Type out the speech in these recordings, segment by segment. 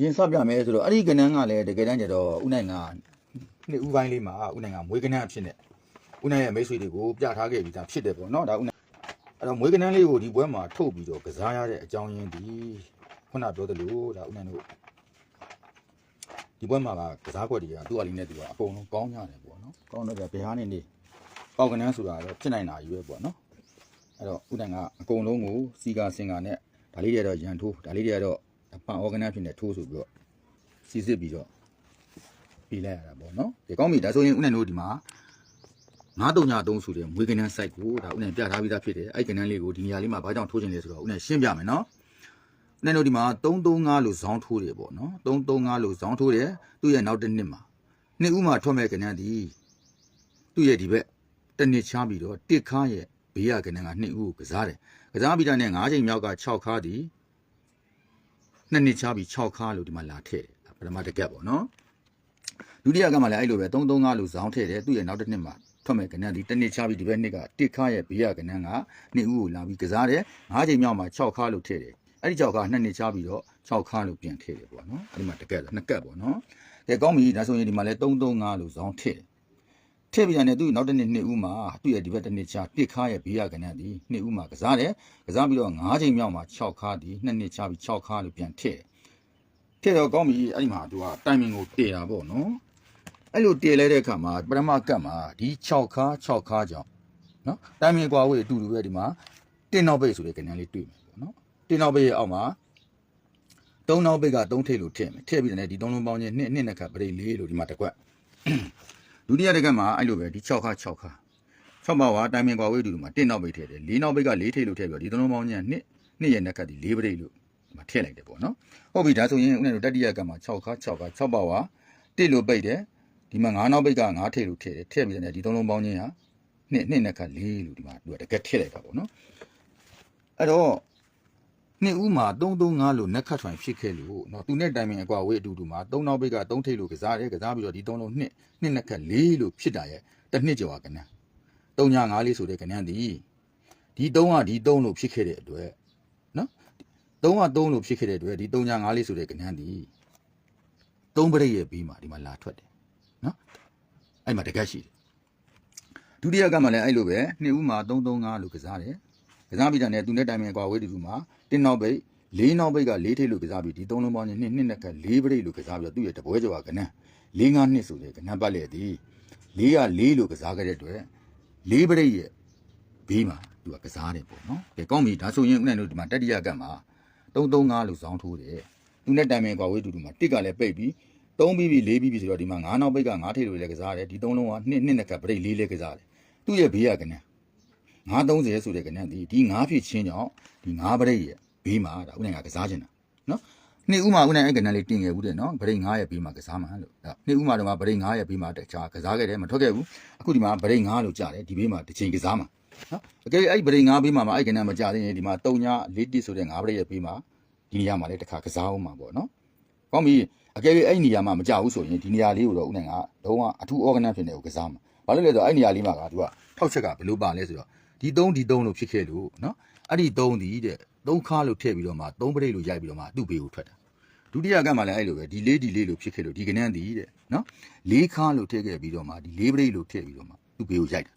ရင်စပြမယ်ဆိုတော့အဲ့ဒီကဏ္ဍကလည်းတကယ်တမ်းကျတော့ဥနိုင်ကနှစ်ဦးပိုင်းလေးမှာဥနိုင်ကမွေးကဏ္ဍအဖြစ်နဲ့ဥနိုင်ရဲ့မိတ်ဆွေတွေကိုပြထားခဲ့ပြီးသားဖြစ်တယ်ပေါ့နော်ဒါဥနိုင်အဲ့တော့မွေးကဏ္ဍလေးကိုဒီပွဲမှာထုတ်ပြီးတော့ကစားရတဲ့အကြောင်းရင်းဒီခုနပြောသလိုဒါဥနိုင်တို့ဒီပွဲမှာကကစားကွက်တွေကသူ့အလီနဲ့သူကအကုန်လုံးကောင်းကြတယ်ပေါ့နော်ကောင်းတော့ဘယ်ဟာနေနေပေါက်ကဏ္ဍဆိုတာတော့ဖြစ်နိုင်တာကြီးပဲပေါ့နော်အဲ့တော့ဥနိုင်ကအကုန်လုံးကိုစီကာစင်ကာနဲ့ဒါလေးတွေကတော့ရန်ထိုးဒါလေးတွေကတော့ အပန်အော်ဂနဖြစ်နေထိုးဆိုပြီးတော့စီစစ်ပြီးတော့ပြေးလိုက်ရတာပေါ့နော်ဒီကောင်းပြီဒါဆိုရင်ဥနိုင်တို့ဒီမှာ933ဆိုတဲ့မွေးကနန်း site ကိုဒါဥနိုင်ပြထားပြီးသားဖြစ်တယ်အဲ့ကနန်းလေးကိုဒီနေရာလေးမှာဘာကြောင့်ထိုးခြင်းလဲဆိုတော့ဥနိုင်ရှင်းပြမယ်နော်ဥနိုင်တို့ဒီမှာ335လို့ဇောင်းထိုးတယ်ပေါ့နော်335လို့ဇောင်းထိုးတယ်သူ့ရဲ့နောက်တစ်နှစ်မှာနှစ်ဦးမှာထွက်မဲ့ကနန်းဒီသူ့ရဲ့ဒီဘက်တစ်နှစ်ချားပြီးတော့တစ်ခါရဲ့ဘေးရကနန်းကနှစ်ဦးကိုကစားတယ်ကစားပြီးတာနဲ့9ချိန်မြောက်က6ခါဒီ နှစ်နှစ်ချားပြီး6ခါလို့ဒီမှာလာထည့်တယ်ပထမတစ်ကက်ပေါ့နော်ဒုတိယကမှလည်းအဲ့လိုပဲ335လို့ဇောင်းထည့်တယ်သူ့ရဲ့နောက်တစ်နှစ်မှာထွက်မဲ့ကနန်းဒီတစ်နှစ်ချပြီးဒီဘက်နှစ်ကတစ်ခါရဲ့ဘေးရကနန်းကနှစ်ဦးကိုလာပြီးကစားတယ်၅ချိန်မြောက်မှာ6ခါလို့ထည့်တယ်အဲ့ဒီ6ခါနှစ်နှစ်ချပြီးတော့6ခါလို့ပြန်ထည့်တယ်ပေါ့နော်အဲ့ဒီမှာတကက်နှစ်ကက်ပေါ့နော်ကဲကောင်းပြီဒါဆိုရင်ဒီမှာလဲ335လို့ဇောင်းထည့်တယ် ထည့်ပြီးရတယ်သူနောက်တစ်နှစ်နှစ်ဦးမှာသူ့ရဲ့ဒီဘက်တစ်နှစ်ချတစ်ခါရဲ့ဘေးရကနန်းဒီနှစ်ဦးမှာကစားတယ်ကစားပြီးတော့၅ချိန်မြောက်မှာ6ခါဒီနှစ်နှစ်ချပြီး6ခါလို့ပြန်ထည့်တယ်ထည့်တော့ကောင်းပြီအဲ့ဒီမှာသူကတိုင်မင်ကိုတည်တာပေါ့နော်အဲ့လိုတည်လဲတဲ့အခါမှာပထမကတ်မှာဒီ6ခါ6ခါကြောင့်နော်တိုင်မင်ကွာဝေးအတူတူပဲဒီမှာတင်းနောက်ပိတ်ဆိုတဲ့ကဏ္ဍလေးတွေ့မယ်ပေါ့နော်တင်းနောက်ပိတ်ရဲ့အောက်မှာသုံးနောက်ပိတ်က3ထိပ်လို့ထည့်မယ်ထည့်ပြီးတယ်ဒီသုံးလုံးပေါင်းချင်းနှစ်နှစ်နှစ်ခါပရိတ်လေးလို့ဒီမှာတစ်ခွက် ဒုတိယတစ်ခါမှာအဲ့လိုပဲဒီ6ခါ6ခါ6ပါဝါတိုင်မင်ကွာဝေးအတူတူမှာတင်းနောက်ပိတ်ထည့်တယ်၄နောက်ပိတ်က4ထိပ်လို့ထည့်ပြီးတော့ဒီသုံးလုံးပေါင်းချင်းနှစ်နှစ်ရဲ့နှစ်ခါဒီ4ပရိတ်လို့ဒီမှာထည့်လိုက်တယ်ပေါ့နော်ဟုတ်ပြီဒါဆိုရင်ဦးနဲ့တို့တတိယကတ်မှာ6ခါ6ခါ6ပါဝါတစ်လို့ပိတ်တယ်ဒီမှာ9နောက်ပိတ်က9ထိပ်လို့ထည့်တယ်ထည့်ပြီးတယ်ဒီသုံးလုံးပေါင်းချင်းဟာနှစ်နှစ်နဲ့ခတ်4လို့ဒီမှာသူကတကယ်ထည့်လိုက်တာပေါ့နော်အဲ့တော့ နှစ်ဦးမှာ335လို့နက်ခတ်ထွင်ဖြစ်ခဲ့လို့เนาะသူနဲ့တိုင်ပင်အကွာဝေးအတူတူမှာ3နောက်ပိတ်က3ထိပ်လို့ကစားတယ်ကစားပြီးတော့ဒီသုံးလုံးနှစ်နှစ်နဲ့ခတ်4လို့ဖြစ်တာရဲ့တစ်နှစ်ကျော်ကကနန်း3ညာ5လေးဆိုတဲ့ကနန်းဒီဒီ3ကဒီ3လို့ဖြစ်ခဲ့တဲ့အတွက်နော်3က3လို့ဖြစ်ခဲ့တဲ့အတွက်ဒီ3ညာ5လေးဆိုတဲ့ကနန်းဒီ3ပရိတ်ရဲ့ပြီးမှာဒီမှာလာထွက်တယ် နော်အဲ့မှာတကက်ရှိတယ်ဒုတိယကမှလည်းအဲ့လိုပဲနှစ်ဦးမှာ335လို့ကစားတယ် ကစားပြီးတာနဲ့သူနဲ့တိုင်ပင်ကွာဝေးတူတူမှာတင်းနောက်ပိတ်လေးနောက်ပိတ်ကလေးထိပ်လို့ကစားပြီးဒီသုံးလုံးပေါင်းချင်းနှစ်နှစ်နဲ့ကလေးပရိတ်လို့ကစားပြီးတော့သူ့ရဲ့တပွဲကျော်ကကနန်းလေးငါးနှစ်ဆိုတဲ့ကနန်းပတ်လေသည်လေးကလေးလို့ကစားခဲ့တဲ့အတွက်လေးပရိတ်ရဲ့ဘေးမှာသူကကစားတယ်ပေါ့နော်ကဲကောင်းပြီဒါဆိုရင်ဦးနိုင်တို့ဒီမှာတတိယကမှ335လို့ဇောင်းထိုးတယ်သူနဲ့တိုင်ပင်ကွာဝေးတူတူမှာတစ်ကလည်းပိတ်ပြီး3ပြီးပြီ4ပြီးပြီဆိုတော့ဒီမှာ9နောက်ပိတ်က9ထိပ်လို့လည်းကစားတယ်ဒီ3လုံးက2နှစ်နဲ့ကပရိတ်4လည်းကစားတယ်သူ့ရဲ့ဘေးရကနန်း 930ဆိုတဲ့ကနန်းဒီဒီ9ဖြစ်ချင်းကြောင့်ဒီ9ပရိတ်ရဲ့ဘေးမှာဒါဥနိုင်ကကစားခြင်းတာနော်နှစ်ဦးမှာဥနိုင်အဲ့ကနန်းလေးတင်ခဲ့ဘူးတဲ့နော်ပရိတ်9ရဲ့ဘေးမှာကစားမှာလို့ဒါနှစ်ဦးမှာတော့ပရိတ်9ရဲ့ဘေးမှာတခြားကစားခဲ့တယ်မထွက်ခဲ့ဘူးအခုဒီမှာပရိတ်9လို့ကြားတယ်ဒီဘေးမှာတစ်ချိန်ကစားမှာနော်အကယ်အဲ့ပရိတ်9ဘေးမှာမှာအဲ့ကနန်းမကြသေးရင်ဒီမှာ3ည4တိဆိုတဲ့9ပရိတ်ရဲ့ဘေးမှာဒီနေရာမှာလည်းတစ်ခါကစားအောင်မှာပေါ့နော်ကောင်းပြီအကယ်၍အဲ့နေရာမှာမကြဘူးဆိုရင်ဒီနေရာလေးကိုတော့ဦးနိုင်ကလုံးဝအထူး organ ဖြစ်နေကိုကစားမှာဘာလို့လဲဆိုတော့အဲ့နေရာလေးမှာကသူကထောက်ချက်ကဘယ်လိုပါလဲဆိုတော့ ဒီ3ဒီ3လို့ဖြစ်ခဲ့လို့နော်အဲ့ဒီ3ဒီတဲ့3ခါလို့ထည့်ပြီးတော့မှ3ပရိတ်လို့ရိုက်ပြီးတော့မှသူ့ဘေးကိုထွက်တာဒုတိယကမှလည်းအဲ့လိုပဲဒီလေးဒီလေးလို့ဖြစ်ခဲ့လို့ဒီကနန်းဒီတဲ့နော်၄ခါလို့ထည့်ခဲ့ပြီးတော့မှဒီ၄ပရိတ်လို့ထည့်ပြီးတော့မှသူ့ဘေးကိုရိုက်တာ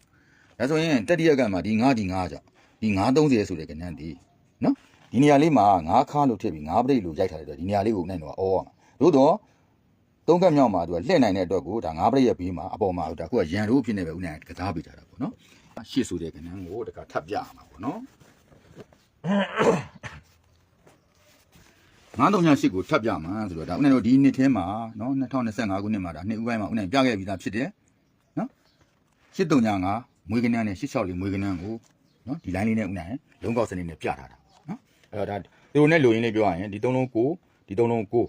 ဒါဆိုရင်တတိယကမှဒီ9ဒီ9ကြောင့်ဒီ930ဆိုတဲ့ကနန်းဒီနော်ဒီနေရာလေးမှာ9ခါလို့ထည့်ပြီး9ပရိတ်လို့ရိုက်ထားတဲ့အတွက်ဒီနေရာလေးကိုနိုင်တော့အော်ရမှာသို့တော့သုံးကက်မြောက်မှာသူကလှည့်နိုင်တဲ့အတွက်ကိုဒါငါးပရိတ်ရဲ့ဘေးမှာအပေါ်မှာဒါခုကရန်ရိုးဖြစ်နေပဲဦးနိုင်ကစားပေးကြတာပေါ့နော် ရှေ့ဆိုတဲ့ကဏ္ဍကိုတခါထပ်ပြရမှာပေါ့နော်ငါးတုံညာရှစ်ကိုထပ်ပြမှာဆိုတော့ဒါဦးနိုင်တို့ဒီနှစ်ထဲမှာနော်2025ခုနှစ်မှာဒါနှစ်ဦးပိုင်းမှာဦးနိုင်ပြခဲ့ပြီးသားဖြစ်တယ်နော်ရှစ်တုံညာငါမွေးကဏ္ဍနဲ့ရှစ်ချောက်လေးမွေးကဏ္ဍကိုနော်ဒီ line လေးနဲ့ဦးနိုင်လုံးကောက်စနစ်နဲ့ပြထားတာနော်အဲ့တော့ဒါဒီလိုနဲ့လိုရင်းလေးပြောရရင်ဒီသုံးလုံးကိုဒီသုံးလုံးကို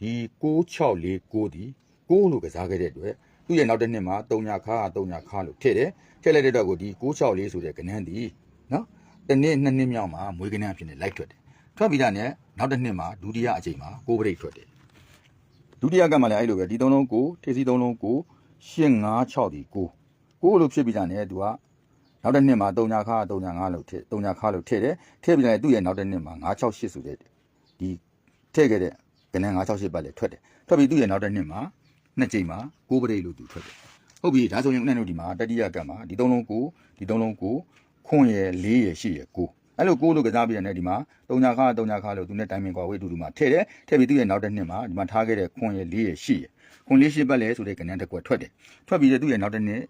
ဒီ9649ဒီ6လို့ကစားခဲ့တဲ့အတွက် သူ့ရဲ့နောက်တစ်နှစ်မှာ3ညာခါ3ညာခါလို့ထည့်တယ်ထည့်လိုက်တဲ့တော့ကိုဒီ664ဆိုတဲ့ကဏ္ဍဒီနော်တစ်နှစ်နှစ်နှစ်မြောက်မှာမွေးကဏ္ဍဖြစ်နေလိုက်ထွက်တယ်ထွက်ပြီးတာနဲ့နောက်တစ်နှစ်မှာဒုတိယအချိန်မှာ6ပရိတ်ထွက်တယ်ဒုတိယကမှလည်းအဲ့လိုပဲဒီ3လုံးကိုထေစီ3လုံးကို856ဒီ6 6လို့ဖြစ်ပြီးတာနဲ့သူကနောက်တစ်နှစ်မှာ3ညာခါ3ညာ5လို့ထည့်3ညာခါလို့ထည့်တယ်ထည့်ပြီးတာနဲ့သူ့ရဲ့နောက်တစ်နှစ်မှာ968ဆိုတဲ့ဒီထည့်ခဲ့တဲ့ကကနန်း968ပတ်လေထွက်တယ်ထွက်ပြီးသူ့ရဲ့နောက်တစ်နှစ်မှာ နှစ်ကြိမ်မှာကိုးပရိတ်လို့သူထွက်တယ်ဟုတ်ပြီဒါဆိုရင်ဦးနိုင်တို့ဒီမှာတတိယကတ်မှာဒီသုံးလုံးကိုဒီသုံးလုံးကိုခွန်ရယ်လေးရယ်ရှိရယ်ကိုအဲ့လိုကိုလို့ကစားပြရတယ်ဒီမှာတုံညာခါတုံညာခါလို့သူနဲ့တိုင်ပင်ကွာဝေးအတူတူမှာထည့်တယ်ထည့်ပြီးသူ့ရဲ့နောက်တစ်နှစ်မှာဒီမှာထားခဲ့တဲ့ခွန်ရယ်လေးရယ်ရှိရယ်ခွန်လေးရှိပတ်လေဆိုတဲ့ကနန်းတစ်ကွက်ထွက်တယ်ထွက်ပြီးတော့သူ့ရဲ့နောက်တစ်နှစ်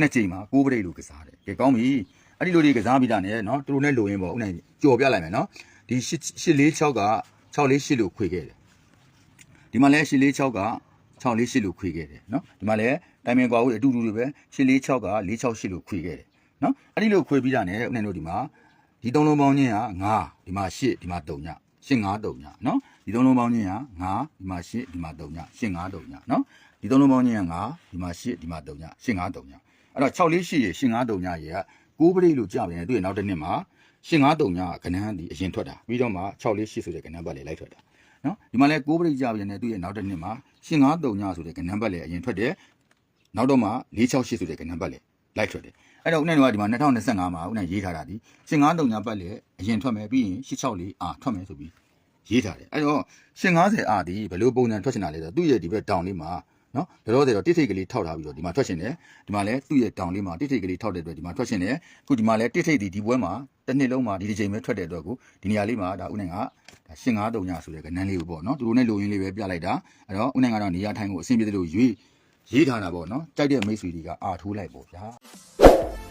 နှစ်ကြိမ်မှာကိုးပရိတ်လို့ကစားတယ်ကဲကောင်းပြီအဲ့ဒီလိုတွေကစားပြီးတာနဲ့နော်သူတို့နဲ့လိုရင်းပေါ့ဦးနိုင်ကြော်ပြလိုက်မယ်နော်ဒီ846က648လို့ခွေခဲ့တယ်ဒီမှာလဲ846က 648လို့ခွေခဲ့တယ်နော်ဒီမှာလဲတိုင်ပင်ကွာဦးအတူတူတွေပဲ846က468လို့ခွေခဲ့တယ်နော်အဲ့ဒီလိုခွေပြီးတာနဲ့ဦးနိုင်တို့ဒီမှာဒီသုံးလုံးပေါင်းချင်းက9ဒီမှာ8ဒီမှာ3ည8 5 3ညနော်ဒီသုံးလုံးပေါင်းချင်းက9ဒီမှာ8ဒီမှာ3ည8 5 3ညနော်ဒီသုံးလုံးပေါင်းချင်းက9ဒီမှာ8ဒီမှာ3ည8 5 3ညအဲ့တော့6လေးရှိရရှင်9တုံညရေကကိုးပရိလို့ကြပြန်တယ်သူရဲ့နောက်တစ်နှစ်မှာရှင်9တုံညကဏ္ဍဒီအရင်ထွက်တာပြီးတော့မှ6လေးရှိဆိုတဲ့ကဏ္ဍဘက်လေလိုက်ထွက်တာ နော်ဒီမှာလဲကိုးပရိကြပြန်တယ်သူရဲ့နောက်တစ်နှစ်မှာရှင်9တုံညဆိုတဲ့ကဏ္ဍဘက်လေအရင်ထွက်တယ်နောက်တော့မှ468ဆိုတဲ့ကဏ္ဍဘက်လေလိုက်ထွက်တယ်အဲ့တော့ဦးနိုင်တို့ကဒီမှာ2025မှာဦးနိုင်ရေးထားတာဒီရှင်9တုံညဘက်လေအရင်ထွက်မယ်ပြီးရင်664အာထွက်မယ်ဆိုပြီးရေးထားတယ်အဲ့တော့ရှင်90အာဒီဘယ်လိုပုံစံထွက်ချင်တာလဲဆိုတော့သူ့ရဲ့ဒီဘက်တောင်လေးမှာ နော်ဒါတော့တော့တိထိတ်ကလေးထောက်ထားပြီးတော့ဒီမှာထွက်ရှင်တယ်ဒီမှာလဲသူ့ရဲ့တောင်လေးမှာတိထိတ်ကလေးထောက်တဲ့အတွက်ဒီမှာထွက်ရှင်တယ်အခုဒီမှာလဲတိထိတ်ဒီဒီပွဲမှာတစ်နှစ်လုံးမှာဒီတစ်ချိန်ပဲထွက်တဲ့အတွက်ကိုဒီနေရာလေးမှာဒါဥနိုင်ကဒါရှင်ငါးတုံညဆိုတဲ့ကနန်းလေးကိုပေါ့နော်သူတို့နဲ့လိုရင်းလေးပဲပြလိုက်တာအဲ့တော့ဥနိုင်ကတော့နေရာထိုင်ကိုအဆင်ပြေတယ်လို့ရွေးရေးထားတာပေါ့နော်ကြိုက်တဲ့မိတ်ဆွေတွေကအာထိုးလိုက်ပေါ့ဗျာ